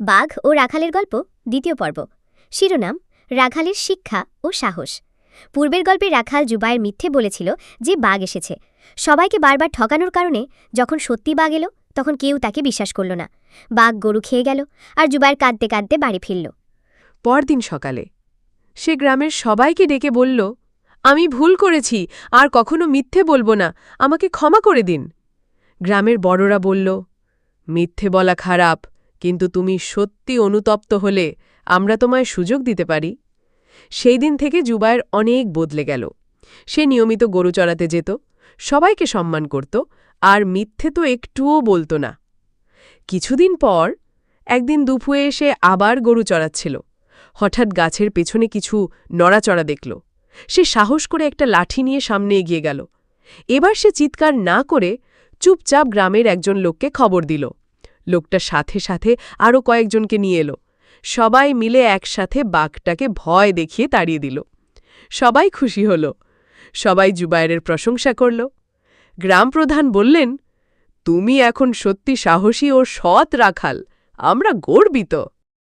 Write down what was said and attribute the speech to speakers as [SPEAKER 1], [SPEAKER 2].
[SPEAKER 1] বাঘ ও রাখালের গল্প দ্বিতীয় পর্ব। শিরোনাম, রাখালের শিক্ষা ও সাহস। পূর্বের গল্পে রাখাল জুবায়ের মিথ্যে বলেছিল যে বাঘ এসেছে। সবাইকে বারবার ঠকানোর কারণে যখন সত্যি বাঘ এলো, তখন কেউ তাকে বিশ্বাস করল না। বাঘ গরু খেয়ে গেল আর জুবায়ের কাঁদতে কাঁদতে বাড়ি ফিরল।
[SPEAKER 2] পরদিন সকালে সে গ্রামের সবাইকে ডেকে বলল, আমি ভুল করেছি, আর কখনো মিথ্যে বলব না, আমাকে ক্ষমা করে দিন। গ্রামের বড়রা বলল, মিথ্যে বলা খারাপ কিন্তু তুমি সত্যি অনুতপ্ত হলে আমরা তোমায় সুযোগ দিতে পারি। সেই দিন থেকে জুবায়ের অনেক বদলে গেল। সে নিয়মিত গরু চড়াতে যেত, সবাইকে সম্মান করত, আর মিথ্যে তো একটুও বলতো না। কিছুদিন পর একদিন দুপুয়ে এসে আবার গরু চড়াচ্ছিল। হঠাৎ গাছের পেছনে কিছু নড়াচড়া দেখল। সে সাহস করে একটা লাঠি নিয়ে সামনে এগিয়ে গেল। এবার সে চিৎকার না করে চুপচাপ গ্রামের একজন লোককে খবর দিল। লোকটা সাথে সাথে আরও কয়েকজনকে নিয়ে এলো। সবাই মিলে একসাথে বাঘটাকে ভয় দেখিয়ে তাড়িয়ে দিল। সবাই খুশি হল। সবাই জুবায়ের প্রশংসা করল। গ্রাম প্রধান বললেন, তুমি এখন সত্যি সাহসী ও সৎ রাখাল। আমরা গর্বিত।